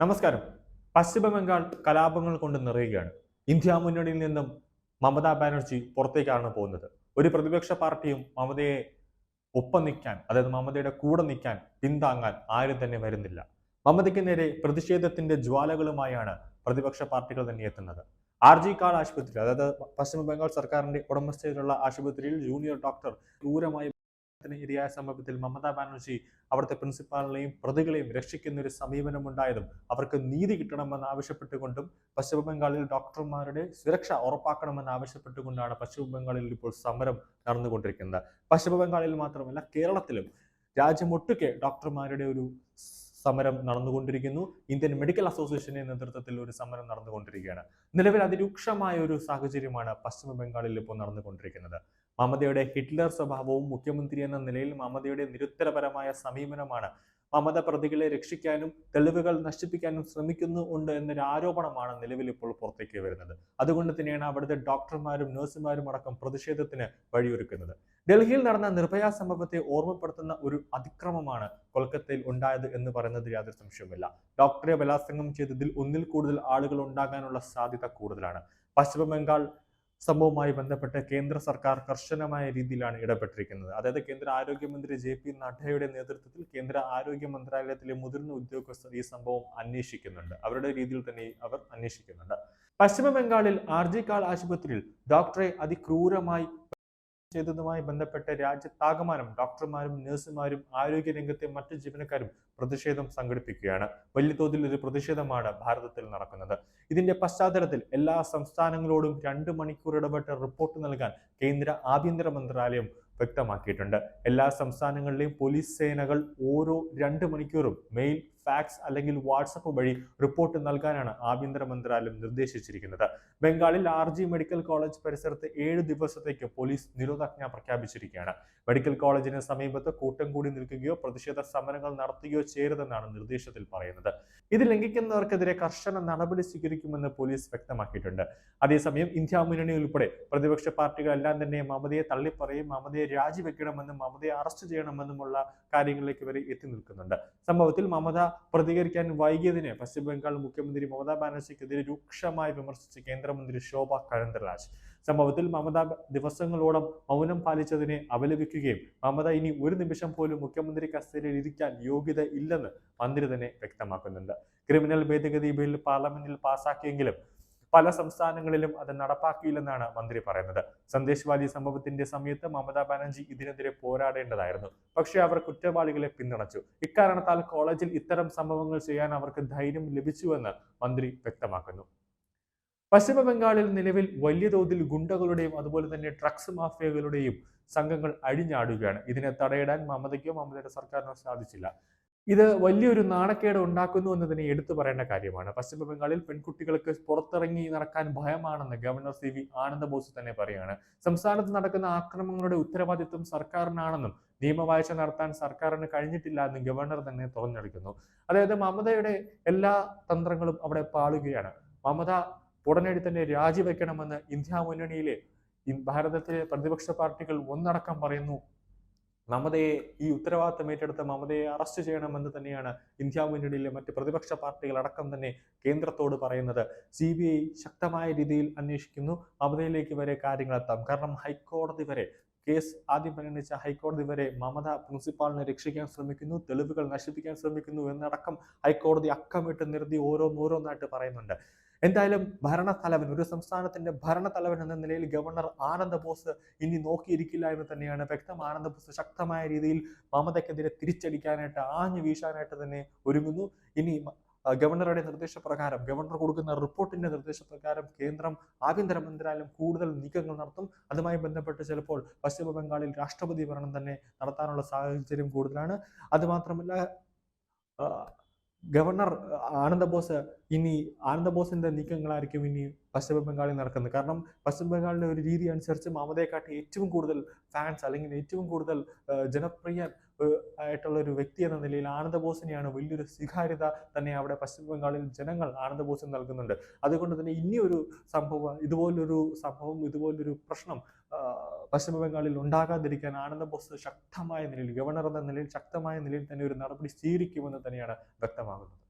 നമസ്കാരം. പശ്ചിമ ബംഗാൾ കലാപങ്ങൾ കൊണ്ട് നിറയുകയാണ്. ഇന്ത്യ മുന്നണിയിൽ നിന്നും മമതാ ബാനർജി പുറത്തേക്കാണ് പോകുന്നത്. ഒരു പ്രതിപക്ഷ പാർട്ടിയും മമതയെ ഒപ്പം നിൽക്കാൻ അതായത് മമതയുടെ കൂടെ നിൽക്കാൻ പിന്താങ്ങാൻ ആരും തന്നെ വരുന്നില്ല. മമതയ്ക്ക് നേരെ പ്രതിഷേധത്തിന്റെ ജ്വാലകളുമായാണ് പ്രതിപക്ഷ പാർട്ടികൾ തന്നെ എത്തുന്നത്. ആർ ജി കാൾ ആശുപത്രി അതായത് പശ്ചിമ ബംഗാൾ സർക്കാരിന്റെ ഉടമസ്ഥയിലുള്ള ആശുപത്രിയിൽ ജൂനിയർ ഡോക്ടർ ക്രൂരമായി ഇരയായ സംഭവത്തിൽ മമതാ ബാനർജി അവിടുത്തെ പ്രിൻസിപ്പാളിനെയും പ്രതികളെയും രക്ഷിക്കുന്ന ഒരു സമീപനം ഉണ്ടായതും അവർക്ക് നീതി കിട്ടണമെന്ന് ആവശ്യപ്പെട്ടുകൊണ്ടും പശ്ചിമ ബംഗാളിൽ ഡോക്ടർമാരുടെ സുരക്ഷ ഉറപ്പാക്കണമെന്ന് ആവശ്യപ്പെട്ടുകൊണ്ടാണ് പശ്ചിമ ബംഗാളിൽ ഇപ്പോൾ സമരം നടന്നുകൊണ്ടിരിക്കുന്നത്. പശ്ചിമ ബംഗാളിൽ മാത്രമല്ല കേരളത്തിലും രാജ്യമൊട്ടുക്കെ ഡോക്ടർമാരുടെ ഒരു സമരം നടന്നുകൊണ്ടിരിക്കുന്നു. ഇന്ത്യൻ മെഡിക്കൽ അസോസിയേഷന്റെ നേതൃത്വത്തിൽ ഒരു സമരം നടന്നുകൊണ്ടിരിക്കുകയാണ്. നിലവിൽ അതിരൂക്ഷമായ ഒരു സാഹചര്യമാണ് പശ്ചിമ ബംഗാളിൽ ഇപ്പോൾ നടന്നുകൊണ്ടിരിക്കുന്നത്. മമതയുടെ ഹിറ്റ്ലർ സ്വഭാവവും മുഖ്യമന്ത്രി എന്ന നിലയിൽ മമതയുടെ നിരുത്തരപരമായ സമീപനമാണ്. മമത പ്രതികളെ രക്ഷിക്കാനും തെളിവുകൾ നശിപ്പിക്കാനും ശ്രമിക്കുന്നു ഉണ്ട് എന്നൊരു ആരോപണമാണ് നിലവിൽ ഇപ്പോൾ പുറത്തേക്ക് വരുന്നത്. അതുകൊണ്ട് തന്നെയാണ് അവിടുത്തെ ഡോക്ടർമാരും നഴ്സുമാരും അടക്കം പ്രതിഷേധത്തിന് വഴിയൊരുക്കുന്നത്. ഡൽഹിയിൽ നടന്ന നിർഭയ സംഭവത്തെ ഓർമ്മപ്പെടുത്തുന്ന ഒരു അതിക്രമമാണ് കൊൽക്കത്തയിൽ ഉണ്ടായത് എന്ന് പറയുന്നതിൽ യാതൊരു സംശയവുമില്ല. ഡോക്ടറെ ബലാത്സംഗം ചെയ്തതിൽ ഒന്നിൽ കൂടുതൽ ആളുകൾ ഉണ്ടാകാനുള്ള സാധ്യത കൂടുതലാണ്. പശ്ചിമ ബംഗാൾ സംഭവവുമായി ബന്ധപ്പെട്ട് കേന്ദ്ര സർക്കാർ കർശനമായ രീതിയിലാണ് ഇടപെട്ടിരിക്കുന്നത്. അതായത് കേന്ദ്ര ആരോഗ്യമന്ത്രി ജെ പി നഡ്ഡയുടെ നേതൃത്വത്തിൽ കേന്ദ്ര ആരോഗ്യ മന്ത്രാലയത്തിലെ മുതിർന്ന ഉദ്യോഗസ്ഥർ ഈ സംഭവം അന്വേഷിക്കുന്നുണ്ട്. അവരുടെ രീതിയിൽ തന്നെ അവർ അന്വേഷിക്കുന്നുണ്ട്. പശ്ചിമ ബംഗാളിൽ ആർ ജി കാൾ ആശുപത്രിയിൽ ഡോക്ടറെ അതിക്രൂരമായി ചെയ്തതുമായി ബന്ധപ്പെട്ട് രാജ്യത്താകമാനം ഡോക്ടർമാരും നഴ്സുമാരും ആരോഗ്യ രംഗത്തെ മറ്റു ജീവനക്കാരും പ്രതിഷേധം സംഘടിപ്പിക്കുകയാണ്. വലിയ തോതിൽ ഒരു പ്രതിഷേധമാണ് ഭാരതത്തിൽ നടക്കുന്നത്. ഇതിന്റെ പശ്ചാത്തലത്തിൽ എല്ലാ സംസ്ഥാനങ്ങളോടും രണ്ട് മണിക്കൂർ ഇടപെട്ട് റിപ്പോർട്ട് നൽകാൻ കേന്ദ്ര ആഭ്യന്തര മന്ത്രാലയം വ്യക്തമാക്കിയിട്ടുണ്ട്. എല്ലാ സംസ്ഥാനങ്ങളിലെയും പോലീസ് സേനകൾ ഓരോ രണ്ട് മണിക്കൂറും മെയിൽ ഫാക്സ് അല്ലെങ്കിൽ വാട്സപ്പ് വഴി റിപ്പോർട്ട് നൽകാനാണ് ആഭ്യന്തര മന്ത്രാലയം നിർദ്ദേശിച്ചിരിക്കുന്നത്. ബംഗാളിൽ ആർ ജി മെഡിക്കൽ കോളേജ് പരിസരത്ത് ഏഴ് ദിവസത്തേക്ക് പോലീസ് നിരോധാജ്ഞ പ്രഖ്യാപിച്ചിരിക്കുകയാണ്. മെഡിക്കൽ കോളേജിന് സമീപത്ത് കൂട്ടം കൂടി നിൽക്കുകയോ പ്രതിഷേധ സമരങ്ങൾ നടത്തുകയോ ചെയ്യരുതെന്നാണ് നിർദ്ദേശത്തിൽ പറയുന്നത്. ഇത് ലംഘിക്കുന്നവർക്കെതിരെ കർശന നടപടി സ്വീകരിക്കുമെന്ന് പോലീസ് വ്യക്തമാക്കിയിട്ടുണ്ട്. അതേസമയം ഇന്ത്യ മുന്നണി ഉൾപ്പെടെ പ്രതിപക്ഷ പാർട്ടികളെല്ലാം തന്നെ മമതയെ തള്ളിപ്പറയും മമതയെ രാജിവെക്കണമെന്നും മമതയെ അറസ്റ്റ് ചെയ്യണമെന്നുമുള്ള കാര്യങ്ങളിലേക്ക് വരെ എത്തി നിൽക്കുന്നുണ്ട്. സംഭവത്തിൽ മമത പ്രതികരിക്കാൻ വൈകിയതിന് പശ്ചിമ ബംഗാൾ മുഖ്യമന്ത്രി മമതാ ബാനർജിക്കെതിരെ രൂക്ഷമായി വിമർശിച്ച് കേന്ദ്രമന്ത്രി ശോഭ കരന്തരാജ്. സംഭവത്തിൽ മമത ദിവസങ്ങളോളം മൗനം പാലിച്ചതിനെ അപലപിക്കുകയും മമത ഇനി ഒരു നിമിഷം പോലും മുഖ്യമന്ത്രി കസ്റ്റഡിയിൽ ഇരിക്കാൻ യോഗ്യത ഇല്ലെന്ന് മന്ത്രി തന്നെ വ്യക്തമാക്കുന്നുണ്ട്. ക്രിമിനൽ ഭേദഗതി ബിൽ പാർലമെന്റിൽ പാസാക്കിയെങ്കിലും പല സംസ്ഥാനങ്ങളിലും അത് നടപ്പാക്കിയില്ലെന്നാണ് മന്ത്രി പറയുന്നത്. സന്ദേശ് വാലി സംഭവത്തിന്റെ സമയത്ത് മമതാ ബാനർജി ഇതിനെതിരെ പോരാടേണ്ടതായിരുന്നു. പക്ഷേ അവർ കുറ്റവാളികളെ പിന്തുണച്ചു. ഇക്കാരണത്താൽ കോളേജിൽ ഇത്തരം സംഭവങ്ങൾ ചെയ്യാൻ അവർക്ക് ധൈര്യം ലഭിച്ചുവെന്ന് മന്ത്രി വ്യക്തമാക്കുന്നു. പശ്ചിമ ബംഗാളിൽ നിലവിൽ വലിയ തോതിൽ ഗുണ്ടകളുടെയും അതുപോലെ തന്നെ ഡ്രഗ്സ് മാഫിയകളുടെയും സംഘങ്ങൾ അഴിഞ്ഞാടുകയാണ്. ഇതിനെ തടയിടാൻ മമതയ്ക്കോ മമതയുടെ സർക്കാരിനോ സാധിച്ചില്ല. ഇത് വലിയൊരു നാണക്കേട് ഉണ്ടാക്കുന്നു എന്നതിനെ എടുത്തു പറയേണ്ട കാര്യമാണ്. പശ്ചിമ ബംഗാളിൽ പെൺകുട്ടികൾക്ക് പുറത്തിറങ്ങി നടക്കാൻ ഭയമാണെന്ന് governor C V Ananda Bose തന്നെ പറയുകയാണ്. സംസ്ഥാനത്ത് നടക്കുന്ന ആക്രമണങ്ങളുടെ ഉത്തരവാദിത്വം സർക്കാരിനാണെന്നും നിയമവാഴ്ച നടത്താൻ സർക്കാരിന് കഴിഞ്ഞിട്ടില്ല എന്ന് ഗവർണർ തന്നെ തുറന്നെടുക്കുന്നു. അതായത് മമതയുടെ എല്ലാ തന്ത്രങ്ങളും അവിടെ പാളുകയാണ്. മമത ഉടനടി തന്നെ രാജിവെക്കണമെന്ന് ഇന്ത്യ മുന്നണിയിലെ ഭാരതത്തിലെ പ്രതിപക്ഷ പാർട്ടികൾ ഒന്നടക്കം പറയുന്നു. മമതയെ ഈ ഉത്തരവാദിത്തം ഏറ്റെടുത്ത മമതയെ അറസ്റ്റ് ചെയ്യണമെന്ന് തന്നെയാണ് ഇന്ത്യ മുന്നണിയിലെ മറ്റ് പ്രതിപക്ഷ പാർട്ടികൾ അടക്കം തന്നെ കേന്ദ്രത്തോട് പറയുന്നത്. സി ബി ഐ ശക്തമായ രീതിയിൽ അന്വേഷിക്കുന്നു. മമതയിലേക്ക് വരെ കാര്യങ്ങൾ എത്താം. കാരണം ഹൈക്കോടതി വരെ കേസ് ആദ്യം പരിഗണിച്ച ഹൈക്കോടതി വരെ മമത പ്രിൻസിപ്പാളിനെ രക്ഷിക്കാൻ ശ്രമിക്കുന്നു തെളിവുകൾ നശിപ്പിക്കാൻ ശ്രമിക്കുന്നു എന്നടക്കം ഹൈക്കോടതി അക്കമിട്ട് നിർത്തി ഓരോന്നോരോന്നായിട്ട് പറയുന്നുണ്ട്. എന്തായാലും ഭരണത്തലവൻ ഒരു സംസ്ഥാനത്തിന്റെ ഭരണത്തലവൻ എന്ന നിലയിൽ ഗവർണർ ആനന്ദ ബോസ് ഇനി നോക്കിയിരിക്കില്ല എന്ന് തന്നെയാണ് വ്യക്തം. ആനന്ദ ബോസ് ശക്തമായ രീതിയിൽ മമതയ്ക്കെതിരെ തിരിച്ചടിക്കാനായിട്ട് ആഞ്ഞു വീശാനായിട്ട് തന്നെ ഒരുങ്ങുന്നു. ഇനി ഗവർണറുടെ നിർദ്ദേശപ്രകാരം ഗവർണർ കൊടുക്കുന്ന റിപ്പോർട്ടിന്റെ നിർദ്ദേശപ്രകാരം കേന്ദ്രം ആഭ്യന്തര മന്ത്രാലയം കൂടുതൽ നീക്കങ്ങൾ നടത്തും. അതുമായി ബന്ധപ്പെട്ട് ചിലപ്പോൾ പശ്ചിമ ബംഗാളിൽ രാഷ്ട്രപതി ഭരണം തന്നെ നടത്താനുള്ള സാഹചര്യം കൂടുതലാണ്. അതുമാത്രമല്ല ഗവർണർ ആനന്ദ ബോസ് ഇനി ആനന്ദ ബോസിന്റെ നീക്കങ്ങളായിരിക്കും ഇനി പശ്ചിമ ബംഗാളിൽ നടക്കുന്നത്. കാരണം പശ്ചിമ ബംഗാളിന്റെ ഒരു രീതി അനുസരിച്ച് മമതയെക്കാട്ടി ഏറ്റവും കൂടുതൽ ഫാൻസ് അല്ലെങ്കിൽ ഏറ്റവും കൂടുതൽ ജനപ്രിയ ആയിട്ടുള്ള ഒരു വ്യക്തി എന്ന നിലയിൽ ആനന്ദ ബോസിനെയാണ് വലിയൊരു സ്വീകാര്യത തന്നെ അവിടെ പശ്ചിമ ബംഗാളിൽ ജനങ്ങൾ ആനന്ദ ബോസിന് നൽകുന്നുണ്ട്. അതുകൊണ്ട് തന്നെ ഇനിയൊരു സംഭവം ഇതുപോലൊരു സംഭവം ഇതുപോലൊരു പ്രശ്നം പശ്ചിമ ബംഗാളിൽ ഉണ്ടാകാതിരിക്കാൻ ആനന്ദ ബോസ് ശക്തമായ നിലയിൽ ഗവർണർ എന്ന നിലയിൽ ശക്തമായ നിലയിൽ തന്നെ ഒരു നടപടി സ്വീകരിക്കുമെന്ന് തന്നെയാണ് വ്യക്തമാകുന്നത്.